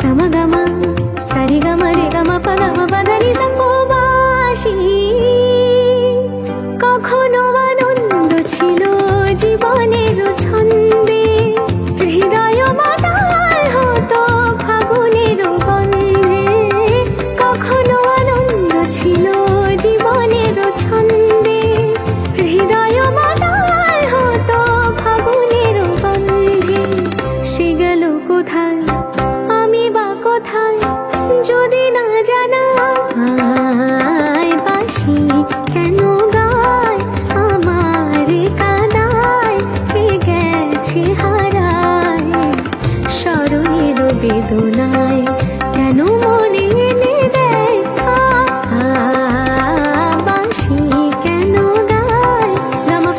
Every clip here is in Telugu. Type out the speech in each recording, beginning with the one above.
సమగమ సరిగమ నిగమ పదమ పదని సంపో কোথায়, আমি বা কোথায় যদি না জানা বাসি কেন গায় আমার কাদায়? কে গেছে হারায়? স্মরণের বেদনায় কেন মনে এনে দেয়? বাসি কেন গায়? রামা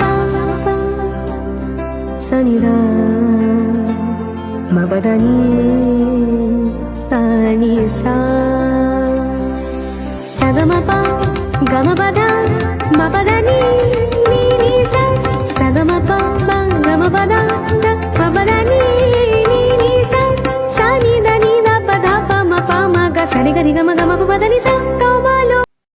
সনিদা నీని సా. సగమప గమపద మపదని సగమప గమపద మపదని సని దని ద పద ప మ గ సని గని గమ గమ పదని సా.